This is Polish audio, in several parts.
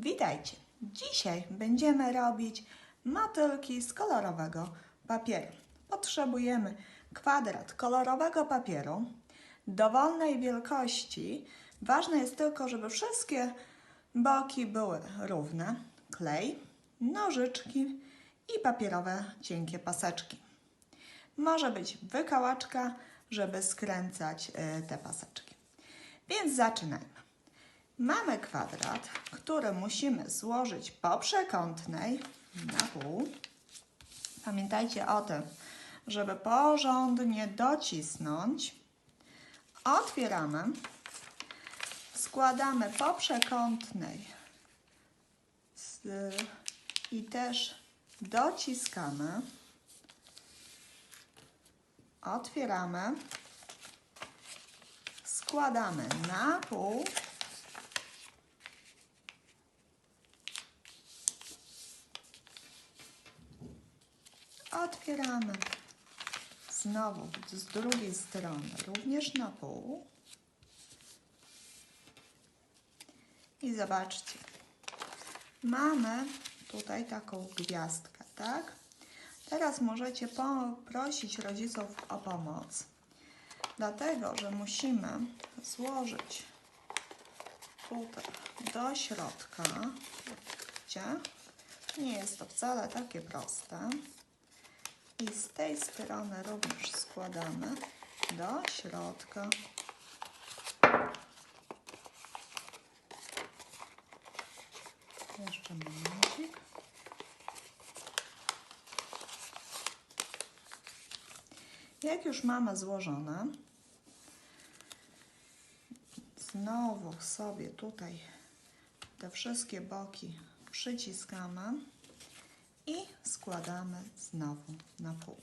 Witajcie! Dzisiaj będziemy robić motylki z kolorowego papieru. Potrzebujemy kwadrat kolorowego papieru dowolnej wielkości. Ważne jest tylko, żeby wszystkie boki były równe. Klej, nożyczki i papierowe cienkie paseczki. Może być wykałaczka, żeby skręcać y, te paseczki. Więc zaczynajmy. Mamy kwadrat, który musimy złożyć po przekątnej na pół. Pamiętajcie o tym, żeby porządnie docisnąć. Otwieramy, składamy po przekątnej z- i też dociskamy. Otwieramy, składamy na pół. Otwieramy. Znowu z drugiej strony również na pół. I zobaczcie. Mamy tutaj taką gwiazdkę, tak? Teraz możecie poprosić rodziców o pomoc. Dlatego, że musimy złożyć tutaj do środka. Widzicie? Nie jest to wcale takie proste. I z tej strony również składamy do środka. Jeszcze momencik. Jak już mamy złożone, znowu sobie tutaj te wszystkie boki przyciskamy i składamy znowu na pół.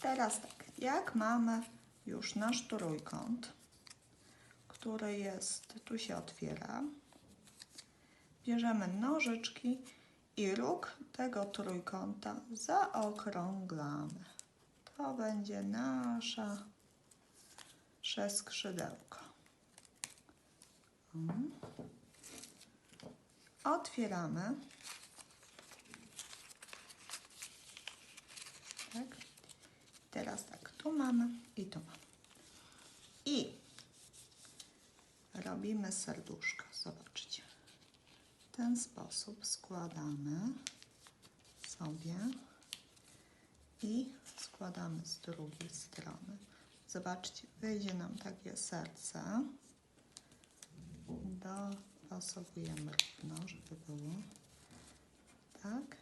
Teraz tak, jak mamy już nasz trójkąt, który jest, tu się otwiera, bierzemy nożyczki i róg tego trójkąta zaokrąglamy. To będzie nasza skrzydełko. Mhm. Otwieramy. Tak. Teraz tak, tu mamy i tu mamy. I robimy serduszko. Zobaczcie. W ten sposób składamy sobie i składamy z drugiej strony. Zobaczcie, wyjdzie nam takie serce. Dopasowujemy równo, żeby było tak.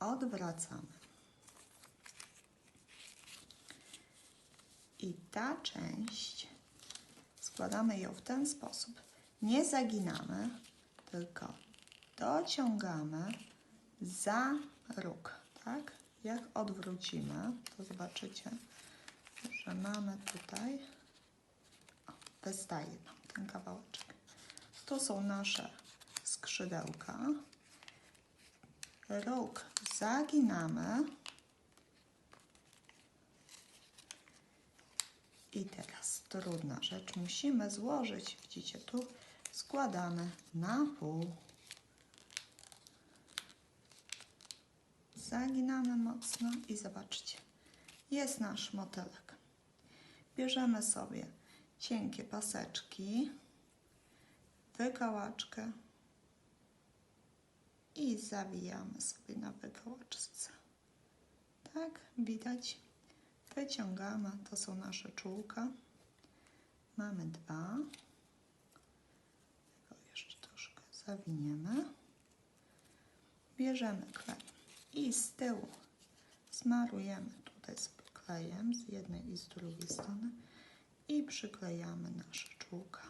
Odwracamy. I ta część składamy ją w ten sposób. Nie zaginamy, tylko dociągamy za róg, tak? Jak odwrócimy, to zobaczycie, że mamy tutaj, wystaje nam ten kawałeczek. To są nasze skrzydełka. Róg zaginamy. I teraz trudna rzecz. Musimy złożyć, widzicie tu, składamy na pół. Zaginamy mocno i zobaczcie, jest nasz motylek. Bierzemy sobie cienkie paseczki, wykałaczkę i zawijamy sobie na wykałaczce. Tak, widać. Wyciągamy, to są nasze czółka. Mamy dwa. Tego jeszcze troszkę zawiniemy. Bierzemy klej i z tyłu smarujemy tutaj sobie klejem z jednej i z drugiej strony i przyklejamy nasze czółka.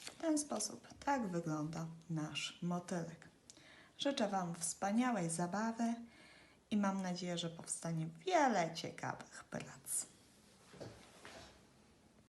W ten sposób tak wygląda nasz motylek. Życzę Wam wspaniałej zabawy i mam nadzieję, że powstanie wiele ciekawych prac.